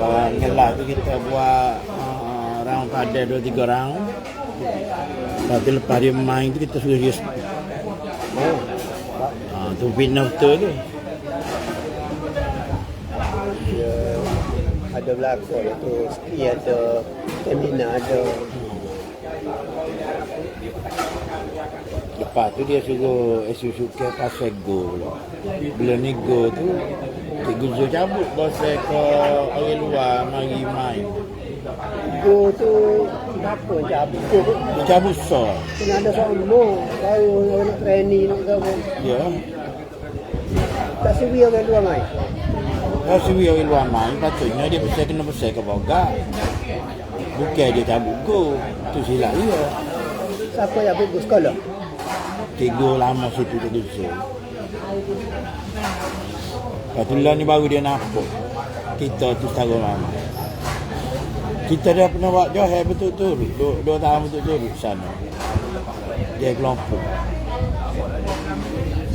Bawa ngelah tu kita buat uh, round pada dua tiga round. Lepas tu lepas dia main tu kita suruh dia Oh. uh, tu winner betul tu. Dia ada belakang itu ski ada stamina ada Lepas tu dia suruh Esu suka pasal go pula. Bila ni go tu Cikgu Zul cabut bosai ke orang luar mari main. go tu apa cabut Dia cabut sah. kena ada sombong baru orang nak training nak apa Ya. tak sewi orang luar main Kalau suwi orang luar main, patutnya dia pasal kena pasal ke boga. Bukan dia cabut go. Tu silap dia. siapa yang pergi sekolah Cikgu lama situ Cikgu Zul. Lepas tu ni baru dia nampak. Kita tu setara mana. Kita dah pernah buat Johor betul-betul. Dua, dua tahun betul-betul sana. Dia kelompok.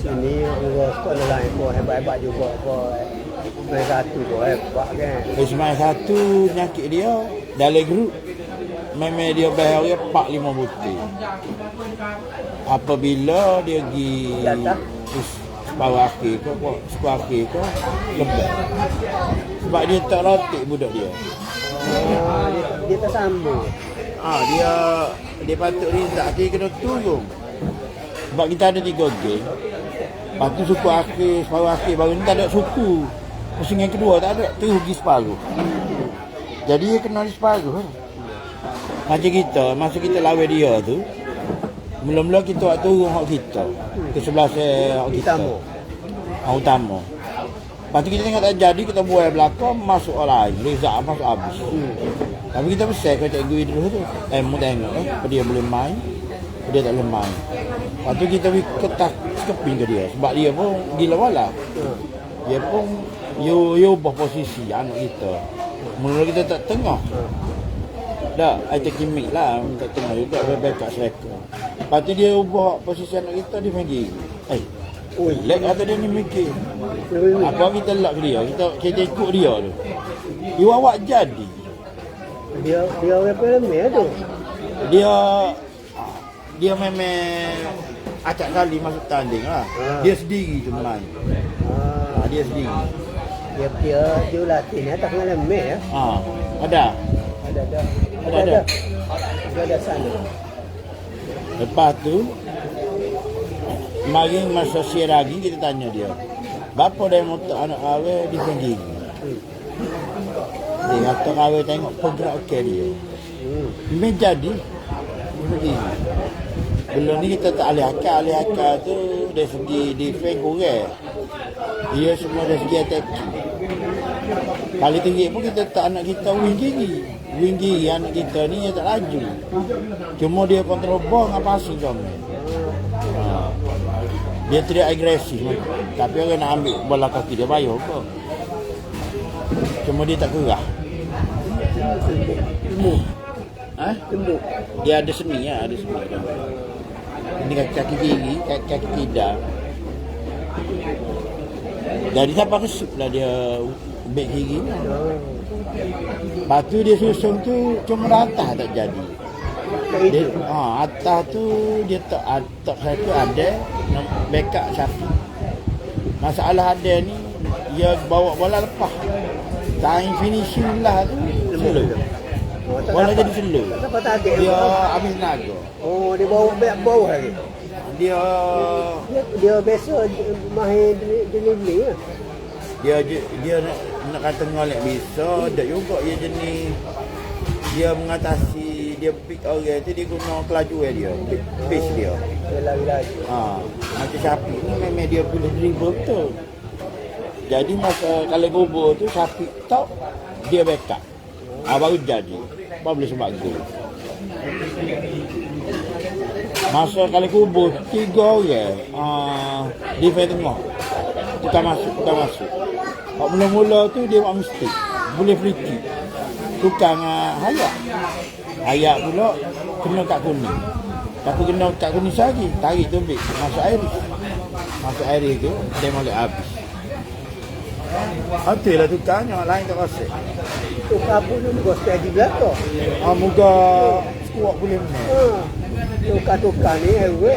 sini orang sekolah lain pun hebat-hebat juga pun main satu pun hebat kan Ismail satu penyakit dia dalam grup memang dia bayar dia 4 5 butir. Apabila dia pergi Di bawah akhir ke sekolah akhir ke lebih. Sebab dia tak rotik budak dia. oh, dia, dia tersambung Ah dia dia patut Rizak dia kena turun. Sebab kita ada tiga geng. Lepas tu suku akhir, separuh akhir baru ni tak ada suku. Musim yang kedua tak ada, terus pergi separuh. Jadi dia kena di separuh. Macam kita, masa kita lawan dia tu, mula-mula kita buat turun hak kita. Ke sebelah saya hak kita. Utama. Hak utama. Lepas tu kita tengok tak jadi, kita buat belakang, masuk lain. Rizak masuk habis. hmm. Tapi kita besar kau cikgu Idris tu. Eh, mu tengok eh. Dia boleh main. Dia tak boleh main. Lepas tu kita pergi ketak sekeping ke dia. Sebab dia pun gila wala. Hmm. Dia pun you you ubah posisi anak kita. Mula kita tak tengah. Dah, ada kimik lah. Tak tengah juga. Bebek kat striker. Lepas tu dia ubah posisi anak kita. Dia panggil. Eh, Ui, leg kata dia ni mikir. Apa kita lock dia. Kita, kita ikut dia tu. You awak jadi. dia dia orang pelame tu dia dia memang acak kali masuk tanding lah. Ha. Dia sendiri tu main. Ha, dia sendiri. dia dia dia latih ni tak kenal me ya Ha, ada. ada ada Ada, ada. dia ada sana Lepas tu mari masa siar lagi kita tanya dia. Bapa dia tak anak awe di pinggir. hmm. Dia kata awe tengok pergerakan dia. hmm. Memang jadi. Dia pergi. Belum ni kita tak alih akal. Alih akal tu dari segi defense kurang. Dia semua dari segi attacking. Kali tinggi pun kita tak anak kita wing gigi. Wing gigi anak kita ni dia tak laju. Cuma dia kontrol ball dengan passing kami. Ha. Dia tidak agresif. Tapi orang nak ambil bola kaki dia bayar ke. Cuma dia tak kerah. tembuk Ha? tembuk Dia ada seni ya, ada seni. Ini kaki, kaki kiri, kaki, kaki tidak. Jadi siapa kesup lah dia back kiri ni. Lepas tu dia susun tu cuma atas tak jadi. Dia, ha, atas tu dia tak atas satu ada nak backup Syafiq. Masalah ada ni dia bawa bola lepas. Time finishing lah tu slow. oh, Bola jadi slow. target Dia habis naga. oh dia bawa back bawah lagi Dia dia dia biasa mahir deli- delivery ya dia dia nak, nak kata ngolek bisa tak juga dia jenis dia mengatasi dia pick orang tu dia guna kelajuan dia pick- pace dia. Dia ha macam Syafiq ni memang dia boleh dribble betul. Jadi masa kalau kubur tu Syafiq tak dia backup. Ha, baru jadi. Baru boleh sebab gol masa kalau kubur tiga orang uh, defense tengah tukar masuk tukar masuk Hak mula-mula tu dia buat mistake boleh free kick tukar dengan Hayat Hayat pula kena kat kuning tapi kena kat kuning lagi tarik tu bik masuk air masuk air tu dia molek habis Hotel lah tukarnya, lain tak rasa. Tu kabut ni muka stay di belakang. Ah, muka kuat boleh ni. Ha. Tukar-tukar ni hewe.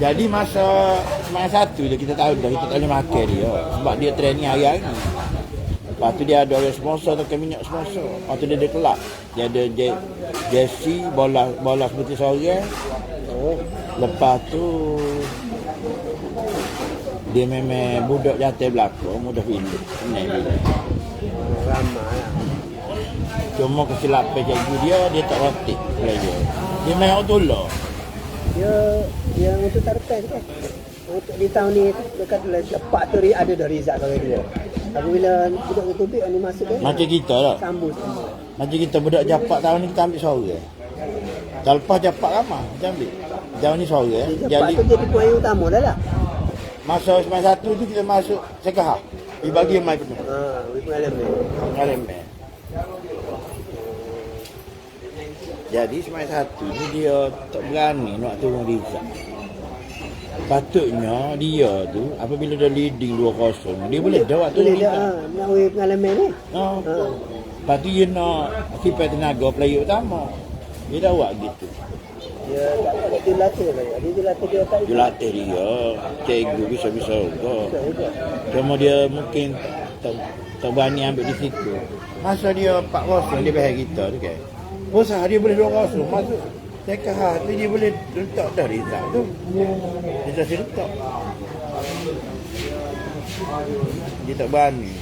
Jadi masa masa satu je kita tahu dah kita tak boleh makan dia. Sebab dia training hari-hari. Lepas tu dia ada orang sponsor atau minyak sponsor. Lepas tu dia ada kelab. Dia ada Je- Jesse, bola bola seperti seorang. Oh. Lepas tu dia memang budak jantai belakang, mudah pilih. Ramai lah. Cuma kesilapan cikgu dia, dia tak rotik belajar. Dia main tolong. Dia dia untuk tarpes kan. Untuk di tahun ni dekat lepak tu ada dah result kali dua. Apabila budak tu tubik ni masuk kan. Macam kita lah. sambung. Macam kita budak japak tahun ni kita ambil seorang. Tahun lepas japak ramah, kita ambil. Tahun ni. Dia Jadi Jadi tu jadi poin utama dah lah. masa sembilan satu tu kita masuk sekahah. Dibagi yang main penuh. Ha, we pengalaman. Jadi sembilan satu ni dia tak berani nak turun Rizal. Patutnya dia tu apabila dia leading 2-0 dia boleh dah waktu Boleh ni. dah ha, nak we pengalaman ni. Ha. Ha. Lepas tu dia nak kipas tenaga player utama. Dia dah buat gitu. Dia tak ada dia latih. Dia dia latih dia tak Dia latih dia. Cikgu bisa-bisa juga. Cuma dia mungkin tak, tak berani ambil di situ. Masa dia 4-0 dia bahaya kita tu kan. Bosa dia boleh 2-0 masuk. Cakap ha, tu dia boleh letak dah Rizal tu. Dia tak letak. Dia tak berani.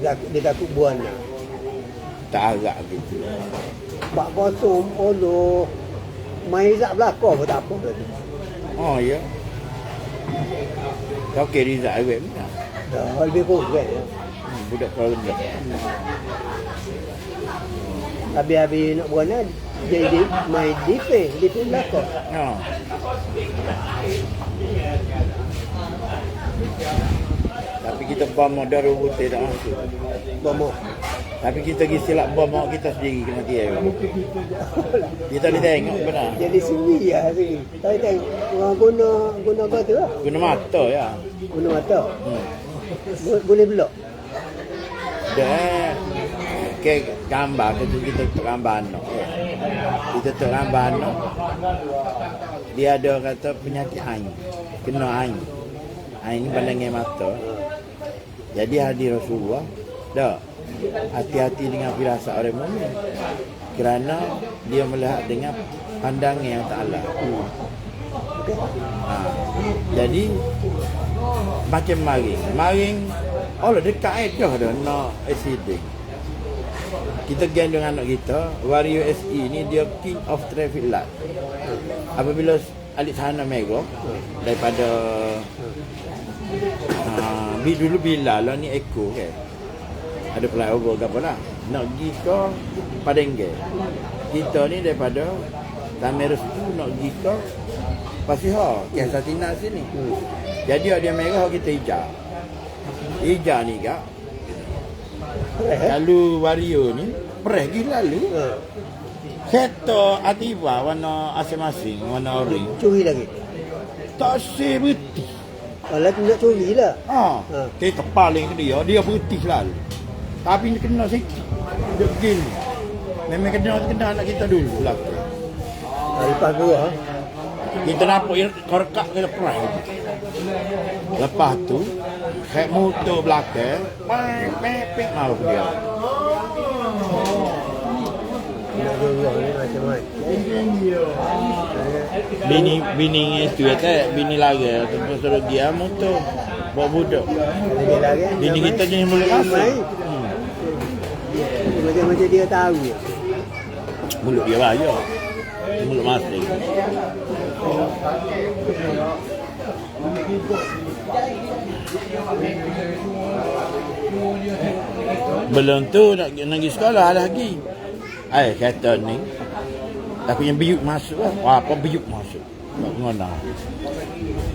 Dia takut, dia takut buan lah. Tak agak gitu. Bak kosong, olo. Main Izzat belakang pun tak apa. Oh ya. Okey Rizal awet mana? Dah lebih kurang ya. Hmm, budak kalau rendah. Habis-habis nak nak jadi main defense, defense belakang. Ha. Tapi kita bom dari putih tak masuk. Bomo. Tapi kita pergi silap bom mak kita sendiri kena dia. Kita boleh tengok benar. Jadi sini ya sini. Tapi tengok orang guna guna kau tu lah. Guna mata ya. Guna mata. Hmm. Bo- Boleh belok. Dia ke gambar kita kita tuk gambar no. Kita gambar no. Dia ada kata penyakit ain. Kena ain. Ain ni pandangan mata. Jadi hadir Rasulullah. Dah. Hati-hati dengan firasat orang mukmin. Kerana dia melihat dengan pandangan yang ta'ala. Ha. Jadi macam maring. Maring Allah dekat eh dah dah nak accident. Kita gendong anak kita, Wario SE ni dia king of traffic light. Apabila alik sana Mego daripada uh, bi dulu bila lah ni Eko kan. Ada flyover ke apa lah. Nak pergi ke Padengge. Kita ni daripada Tamerus tu nak pergi ke Pasiha, Kian Satina sini. Jadi dia merah kita hijau. Hijau ni kak. Lalu wario ni perih pergi lalu. Ha. Kereta Ativa warna asing-asing, warna orange. Curi lagi. Tak berhenti. Kalau tu nak curi lah. Ha. Ha. Kereta paling ke dia, dia berhenti selalu. Tapi ni kena sikit. Dia begini. Memang kena kena anak kita dulu lah. Ha, lepas dua. Ha. Kita nampak dia korkak ke perih. Lepas tu, kayak motor belakang, pek pek pek malu dia. Ni macam-macam. Bini bini itu kata bini lagi terus suruh dia motor bawa budak. Dia lagi. Bini kita jenis mulut Main. masuk. Hmm. Macam-macam dia tahu. ya. Mulut dia bayar. Mulut masuk. Belum tu nak nak pergi sekolah lagi. Ai kata ni. Aku yang biuk masuk lah. Wah, apa biuk masuk. Tak ngona.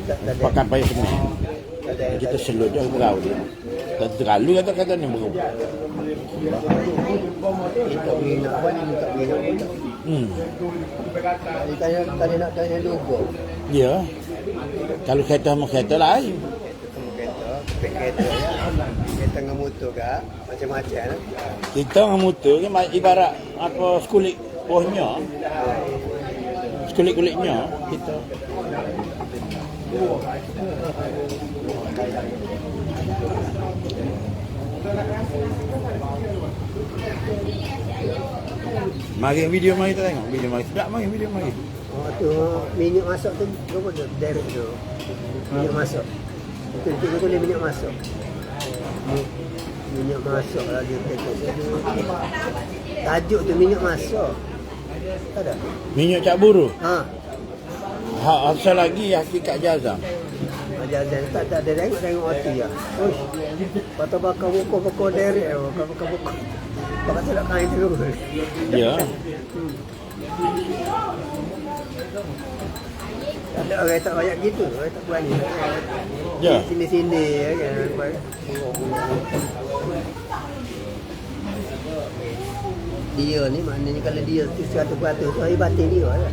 Ada. Pakai payah semen. Ada. Kita selut je tahu dia. Tak terlalu kata kata ni apa. Hmm. Tanya nak tanya dua. Ya. Kalau kereta sama kereta lain. Spek kereta ya. Kereta dengan motor ke macam-macam lah. Kita dengan motor ni ibarat apa sekulit buahnya. Sekulit-kulitnya kita. Mari video mari kita tengok. Video mari. Sedap mari video mari. Oh tu minyak masuk tu berapa tu? Direct tu. Minyak masuk. Itu tu boleh minyak masuk. Mi- Minyak masuk lah dia kata. Tajuk tu minyak masuk. Tak ada. Minyak cak buru. Ha. Ha, asal lagi hakikat jazam. Majazan tak tak ada tengok tengok hati ya. Uish. Patah bakar buku buku derek bakar bakar buku. Bakar tak kain dulu. Ya. Ada orang tak banyak gitu, orang tak berani. Ya. Sini-sini ya kan. Dia ni maknanya kalau dia tu 100% tu hari batin dia lah.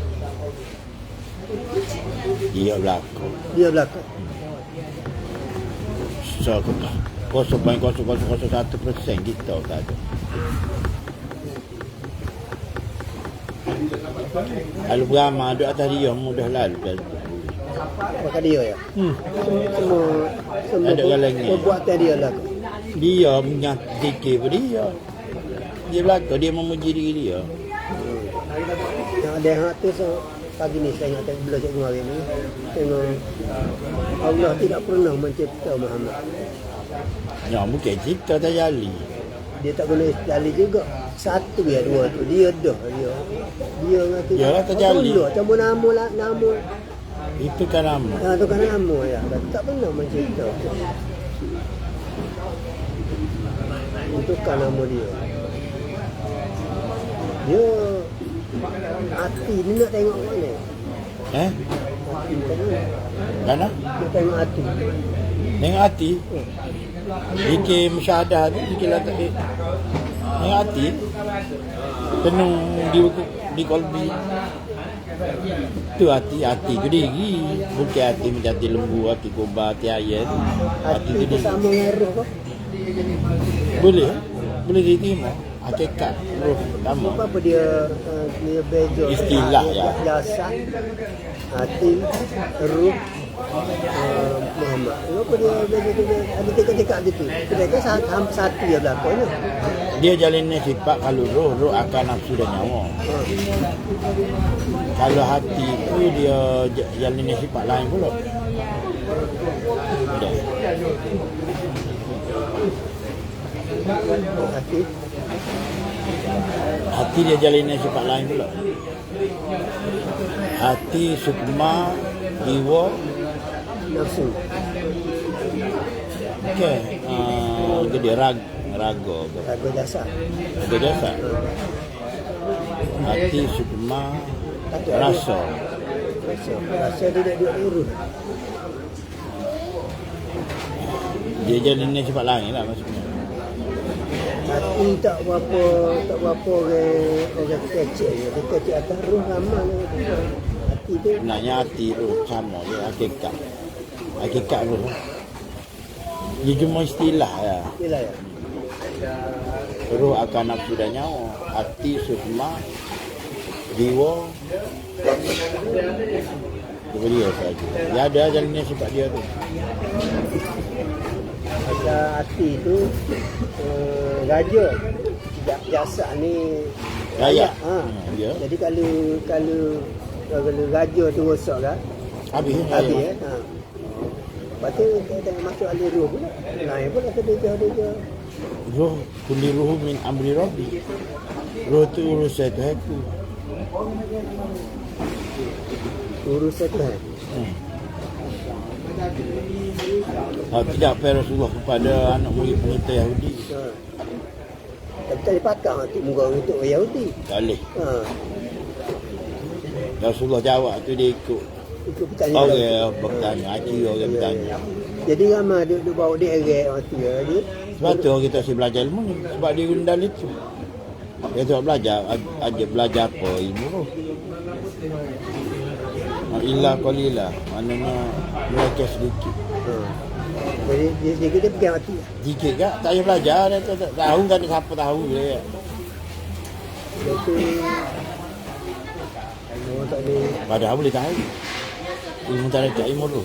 Dia berlaku. Dia belakang. So, 0.0001 persen kita tak ada. Kalau beramal duduk atas dia mudah lalu dah. Pakai dia ya. Hmm. Semua semua Ada galangnya. perbuatan dia lah. Dia punya fikir pun dia. Dia belaka, dia memuji diri dia. Yang ada yang tu so, pagi ni saya ingat bila cikgu hari ni tengok Allah tidak pernah mencipta Muhammad. Ya, mungkin kita tak jali. Dia tak boleh jali juga. Satu ya dua tu dia dah dia. Dia ngati. Yalah, tak jali. Cuma nama lah nama. Itu kan nama. Ha tu kan nama ya. Tak pernah mencipta. Itu kan nama dia. Dia hati ni nak tengok mana? Eh? Hati. Mana? Nak tengok hati. Tengok hati. Fikir musyahadah tu, fikir lah tak Tengok hati. Penuh di di kolbi. Tu hati, hati tu diri. Bukan hati macam hati lembu, hati kubah, hati ayat. Hati tu diri. roh kau. Boleh. Boleh diterima. Hakikat roh sama. Apa apa dia uh, dia beza Istilah, ya. Jasad, hati, ruh, uh, Muhammad. Apa dia tu ada cakap-cakap gitu. Mereka satu, hampir satu ya belakangnya. Dia jalannya sifat kalau roh, roh akan nafsu dan nyawa. Kalau hati tu dia jalannya sifat lain pula. Ada. Hati, Hati dia jalannya sifat lain pula. Hati, sukma, jiwa, nafsu. okey. Uh, gede rag, raga ke. Raga jasad. Raga jasa. Hati, sukma, rasa. Rasa, rasa dia duduk urus. Dia jalannya sifat lain lah maksudnya. Hati tak berapa tak berapa orang orang kecil. Dia kecil atas ruh ramai lah. Hati tu Sebenarnya hati tu sama je hakikat. Hakikat tu. Dia cuma istilah ya. dia lah ya. Roh akan nafsu dan nyawa. Hati, sukma, jiwa. Itu dia saja. Dia ada jalannya sifat dia tu. Pasal hati tu uh, raja Ja- jasad ni Raya. Ha. Ya. Jadi kalau kalau kalau raja tu rosak kan Habis. habis raya. eh. Ha. Lepas tu dia masuk alih roh pula. Lain pula dia dia Roh kulli ruhu min amri rabbi. Roh tu urusan tu aku. Urusan tu kan. Hmm. Oh, tidak apa Rasulullah kepada anak murid penita Yahudi. Ha. Tapi tak dipakar untuk muka untuk Yahudi. Tak boleh. Ha. Rasulullah jawab tu dia ikut Itu bertanya. orang bertanya, haji orang bertanya. Jadi ramai dia bawa dia erek waktu dia. Dia Sebab tu orang kita asyik belajar ilmu ni. Sebab dia gundal itu. Dia tak belajar, aj- aja belajar apa ilmu tu. Ha, Illa qalila. Maknanya belajar sedikit. Jadi dia sedikit dia pegang mati. Sikit kak, tak payah belajar dia tak, tak tahu kan siapa tahu dia. Itu orang tak boleh Padahal boleh tahu. Ilmu tak ada ilmu tu.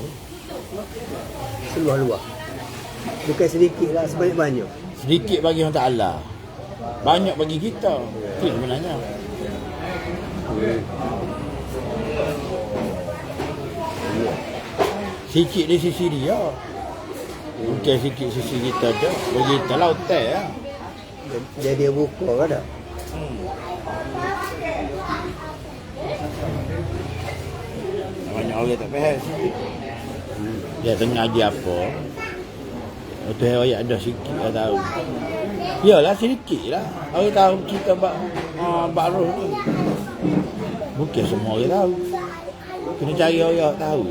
seluar-luar. Bukan sedikit lah sebanyak-banyak. Sedikit bagi orang Ta'ala. Banyak bagi kita. Itu sebenarnya. Sikit di sisi dia. Bukan sikit sisi kita ada. Bagi kita lah hotel lah. Dia dia buka kan tak? Banyak orang tak faham sikit. Dia tengah ngaji Itu ayat ada sikit dia tahu. Yalah sedikit lah. Orang tahu kita bak uh, bak roh tu. Bukan semua orang tahu. Kena cari orang tahu.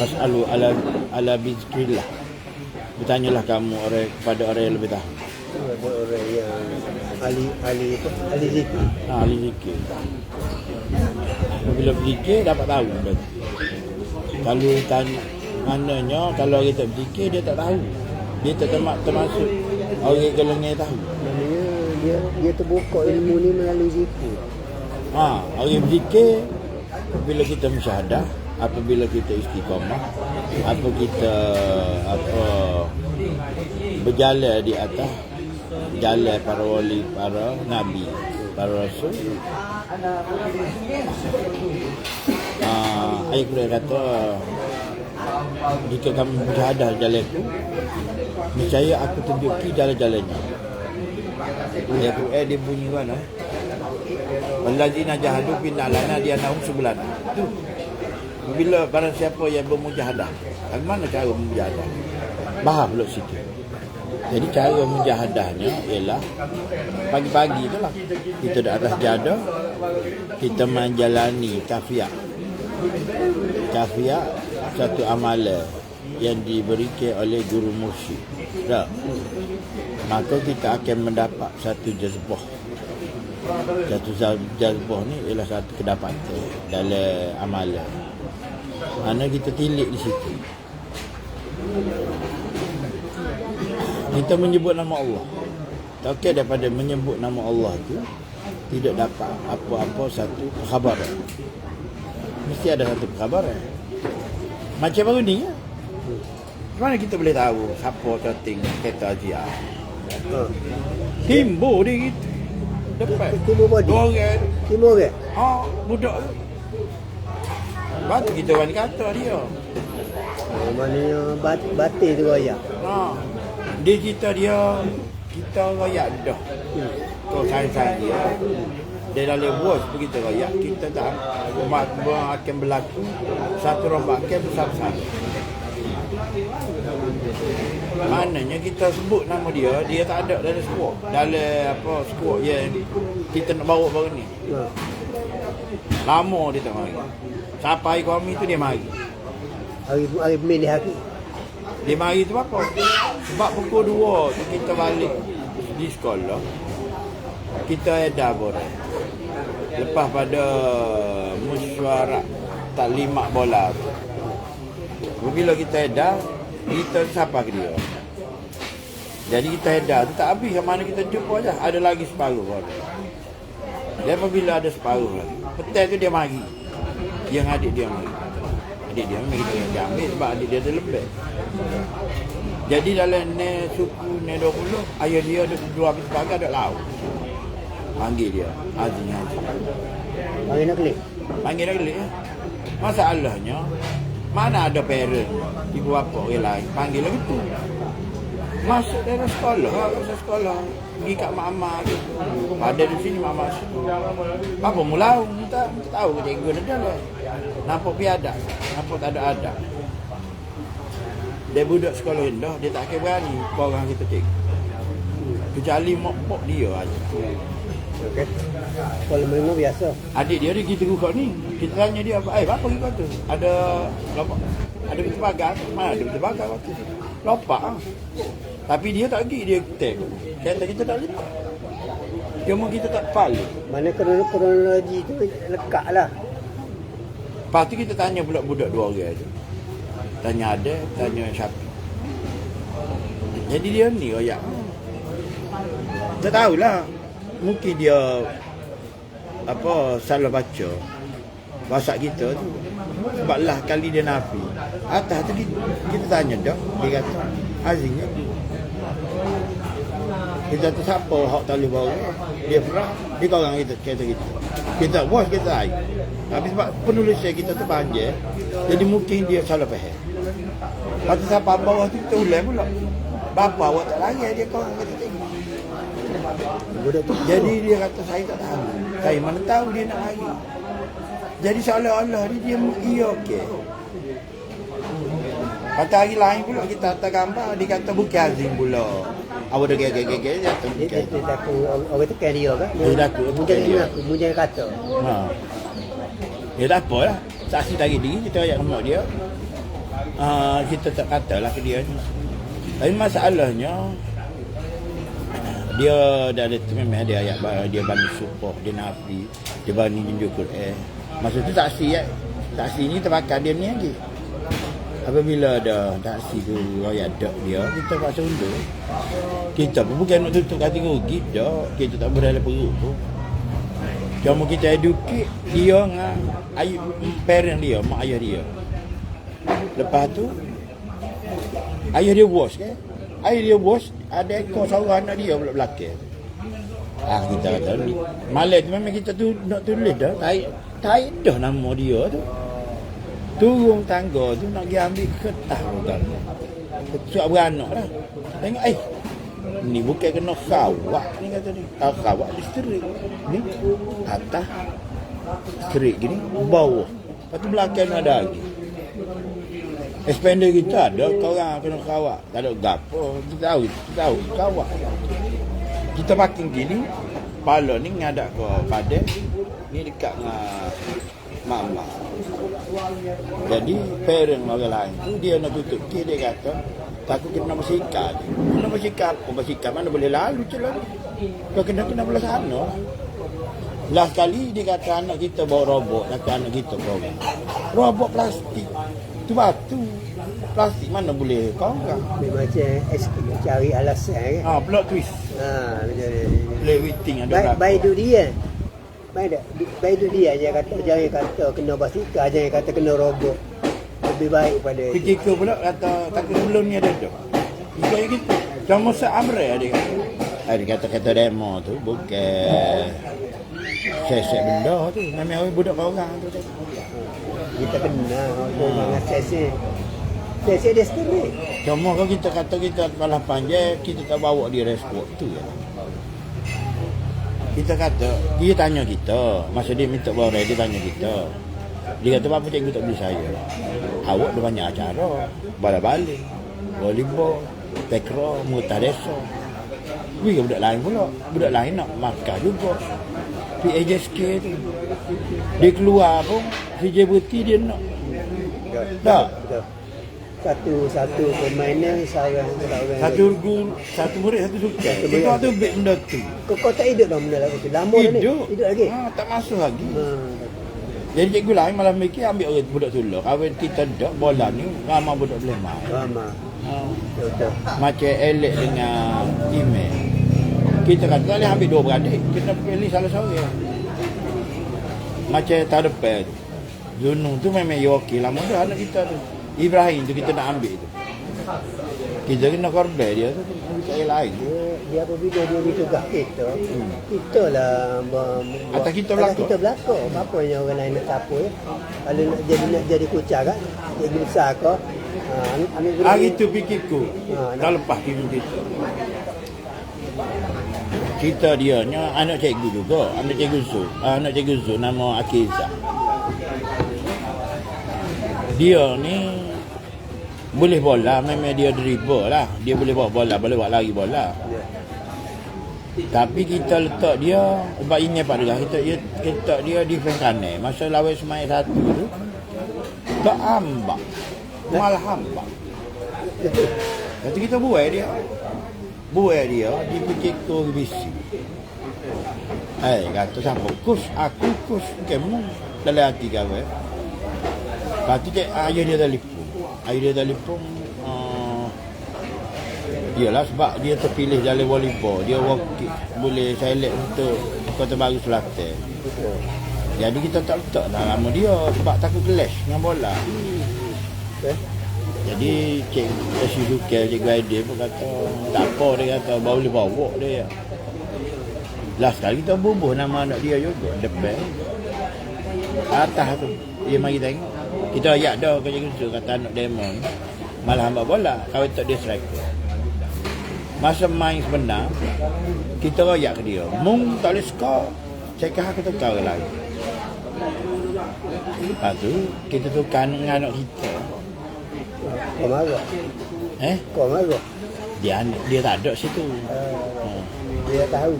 Fas'alu ala ala bizkrillah. Bertanyalah kamu orang kepada orang yang lebih tahu. Orang yang ahli ahli apa? Ahli zikir. Ahli zikir. Bila berzikir dapat tahu berarti. Kalau tanya maknanya kalau orang tak berzikir dia tak tahu. Dia tak termasuk orang golongan tahu. Maknanya dia dia terbuka ilmu ni melalui zikir. Ha, orang berzikir bila kita musyahadah, apabila kita istiqamah, apa kita apa berjalan di atas jalan para wali, para nabi, para rasul. Ah, ayat Quran kata jika kamu musyahadah jalan itu, niscaya aku tunjuki jalan-jalannya. Ayat Quran dia bunyi mana? Wallazina jahadu finna lana dianahum subulana. Tu. Bila barang siapa yang bermujahadah. Bagaimana cara bermujahadah? Faham pula situ. Jadi cara mujahadahnya ialah pagi-pagi tu lah. Kita di atas jadah, kita menjalani kafiah. Kafiah satu amalan yang diberikan oleh guru mursyid. Maka kita akan mendapat satu jazbah. Satu jazbah ni ialah satu kedapatan dalam amalan. Mana kita tilik di situ. Kita menyebut nama Allah. Okey daripada menyebut nama Allah tu tidak dapat apa-apa satu khabaran. Mesti ada satu khabaran. Macam baru ni ya. Mana kita boleh tahu siapa cutting kereta Azia? Ha. Timbo dia gitu. Dapat. Timur body. Orang. Timur ke? Ha, budak tu. Lepas tu kita orang kata dia. Oh, maknanya bat, batin tu raya. Ha. Dia cerita dia kita rakyat dah. Kau sayang-sayang dia. Dia dalam bos begitu rakyat kita tak umat akan berlaku satu rombakan besar-besar. Maknanya kita sebut nama dia, dia tak ada dalam squad. Dalam apa squad yang kita nak bawa baru ni. Lama dia tak mari. Sampai kami tu dia mari. Hari hari pemilih hari. Dia mari tu apa? Sebab pukul 2 tu kita balik di sekolah. Kita edar borang. Lepas pada mesyuarat taklimat bola tu. Bila kita edar, kita sapa ke dia. Jadi kita edar tu tak habis yang mana kita jumpa aja. Ada lagi separuh orang. Dan apabila ada separuh lagi. Petang tu dia mari. Yang adik dia mari. Adik dia memang kita yang dia ambil sebab adik dia ada lebih. Jadi dalam ne suku ne 20, ayah dia ada dua habis sebagai ada laut. Panggil dia, Azim Azim. Hari nak klik. Panggil dia klik. Masalahnya, mana ada parent, ibu bapa orang lain, panggil lagi tu. Masuk dalam sekolah, masa sekolah. Pergi kat mama tu. Ada di sini mama situ. Apa? Minta, minta tahu ke cikgu ada lah. Nampak piada, nampak tak ada adab. Dia budak sekolah rendah, dia tak akan berani korang kita cikgu. Kecuali mok-mok dia aja. Okey. Kalau menengah biasa. Adik dia dia kita kau ni. Kita tanya dia apa? Eh, apa pergi kau tu? Ada lopak. Ada pintu pagar. Mana ada pintu pagar waktu tu? Lopak ah. Tapi dia tak pergi dia tek. Kata kita tak letak. Cuma kita tak pala. Mana krono- kronologi tu lekat lah. Lepas tu kita tanya pula budak dua orang tu. Tanya ada, tanya siapa. Jadi dia ni royak. Tak tahulah. Mungkin dia apa salah baca bahasa kita tu. Sebab lah kali dia nafi. Atas tu kita, kita tanya dah. Dia kata, Azingnya kita tu siapa hak tali bawa? Dia perah. Dia korang kita kata kita kita bos kita ai tapi sebab penulis kita tu panjang jadi mungkin dia salah faham. Lepas siapa bawah tu kita ulang pula. Bapa awak tak lari dia korang kata tengok. Jadi dia kata saya tak tahu. Saya mana tahu dia nak lari Jadi seolah-olah dia dia iya okey Kata hari lain pula kita hantar gambar Dia kata bukan Azim pula Awak dah gaya-gaya-gaya Dia kata dia, bukan dia, dia takut orang orang tekan dia kan. Dia takut Mungkin tekan dia. dia aku mungkin kata. Ha. Ya tak apa lah. Saksi tadi diri kita ayat kemak dia. Uh, kita tak kata lah ke dia ni. Tapi masalahnya dia dah ada tu memang dia ayat dia bani support dia nafi dia bani junjung Quran masa tu saksi ya saksi ni terbakar dia ni lagi apabila ada saksi tu ayat dak dia kita paksa undur kita pun bukan nak tutup kategori dak kita tak boleh dalam perut tu Cuma kita educate dia dengan ayah, parent dia, mak ayah dia. Lepas tu, ayah dia bos kan? Ayah dia bos, ada ekor seorang anak dia pula belakang. Ah kita kata ni. Tu memang kita tu nak tulis dah. Taik, taik dah nama dia tu. Turun tangga tu nak pergi ambil kertas kan. Suap beranak lah. Tengok eh. Ni bukan kena khawak ni kata ni. Ah, khawak dia sterik. Ni atas sterik gini bawah. Lepas tu belakang ada lagi. Expander kita ada korang kena kawak. Tak ada gapo. Kita tahu, kita tahu kawak. Kita parking gini, pala ni ngadak ke padan. Ni dekat dengan mama. Jadi parent orang lain tu dia nak tutup dia, dia kata takut kita nak bersikap. Nak bersikap apa? Bersikap mana boleh lalu je lalu. Kau kena kena belah sana. Last kali dia kata anak kita bawa robot, kata anak kita bawa. Robot plastik. Tu batu. Plastik mana boleh kau kan? Dia macam cari alasan kan. Ha, plot twist. Ha, macam. Play waiting ada baik tu dia. Baik dah. Baik tu dia je kata jangan kata kena basikal, jangan kata kena robot. Lebih baik pada. Fikir pula kata takut sebelum ni ada dah. Fikir gitu. Cuma seamre dia kata. Ah, dia kata kata demo tu bukan sesek benda tu. Memang orang budak orang tu. tu. Kita kena apa dengan sesi. Sesi dia sendiri. Cuma kalau kita kata kita kalah panjang, kita tak bawa dia respon tu ya. Kita kata, dia tanya kita. Masa dia minta bawa dia tanya kita. Dia kata, apa cikgu tak beli saya? Awak ada banyak acara. Balik-balik. Volleyball. Tekro. Mutar desa. Wih, budak lain pula. Budak lain nak makan juga. PAJSK tu. Dia keluar pun, Berti dia nak. Tak. Satu satu permainan seorang seorang. Satu guru, satu murid, satu sukan. Satu Kita tu beg benda tu. Kau, kau tak hidup dah benda lagu tu. Lama dah ni. Hidup. Hidup lagi. Ha, tak masuk lagi. Ha. Jadi cikgu lain malam mikir ambil orang budak sulur. Kawan kita dak bola ni ramai budak boleh main. Lama. Ha. Betul. Macam elek dengan email. Kita kata boleh ambil dua beradik. Kita pilih salah seorang. Macam tak depan tu. Zunung tu memang Yoki lama tu anak kita tu. Ibrahim tu kita nak ambil tu. Kita kena korban dia tu. Kita yang lain. Dia, dia apabila dia ditugak kita, kita lah mem- Atas kita belakang. kita belakang. Apa yang orang lain nak capo ya? Kalau nak jadi nak jadi kucar kan, jadi besar ke? Ha, ambil- guru Hari tu fikirku. Ha, Dah lepas kita kita. Kita dia ni anak cikgu juga. Anak cikgu Zu. Ah, Anak cikgu Zu nama Akiza. Dia ni boleh bola memang dia dribble lah. Dia boleh bawa bola, boleh bawa lari bola. Tapi kita letak dia sebab ini Pak Degah kita dia, kita letak dia defense kanan. Masa lawan Semail satu tu tak ambak. Malah ambak. Lepas tu kita buat dia. Buat dia di pikir tu bisi. Eh kata siapa? Kus aku kus kamu dalam hati kau. Eh. Tu cik, ayah dia telefon. Dia telefon. Uh, Yalah sebab dia terpilih jalan volleyball. Dia wakil, boleh select untuk Kota Baru Selatan. Jadi kita tak letak dah nama dia sebab takut clash dengan bola. Eh? Jadi cik Rashid Zuki, cik Guide pun kata tak apa dia kata baru boleh bawa dia. Last kali kita bubuh nama anak dia juga depan. Atas tu dia mari tengok. Kita ayat dah kerja kerja kata anak demon. Malah hamba bola kau tak dia striker. Masa main sebenar kita royak ke dia. Mung tak boleh skor. Cekah kita tukar lagi. Lepas tu kita tukar dengan anak kita. Kau marah. Eh? Kau marah. Dia dia tak ada situ. Uh, Hmm. dia tahu.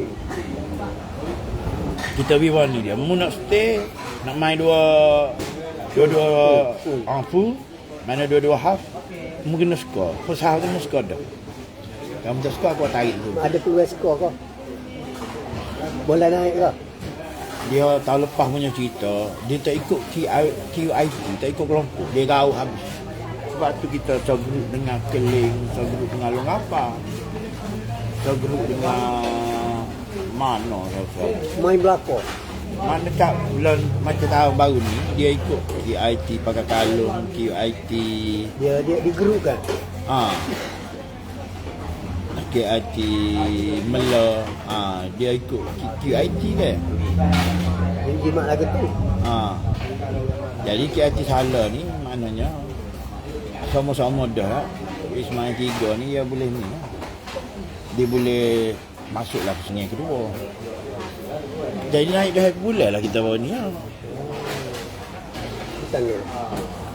Kita pergi warni dia. Mu nak stay, nak main dua dua-dua uh, full, mana dua-dua half, mu kena skor. First half mu skor dah. Kamu tak skor aku tarik tu. Ada peluang skor kau. Bola naik kau. Dia tahun lepas punya cerita, dia tak ikut QI, QIT, tak ikut kelompok. Dia tahu habis. Sebab tu kita segrup dengan Keling, segrup dengan Long apa. Segrup dengan mana rasa. Main belakang. Mana tak bulan macam tahun baru ni dia ikut QIT pakai kalung QIT Dia dia di grup kan. ha QIT Mela. Ha dia ikut QIT kan? Dia jimat lagu tu. ha. Jadi QIT salah ni maknanya sama-sama dah. Ismail tiga ni dia boleh ni. Dia boleh masuklah ke sungai kedua jadi naik dah bulan lah kita bawa ni lah Tangan.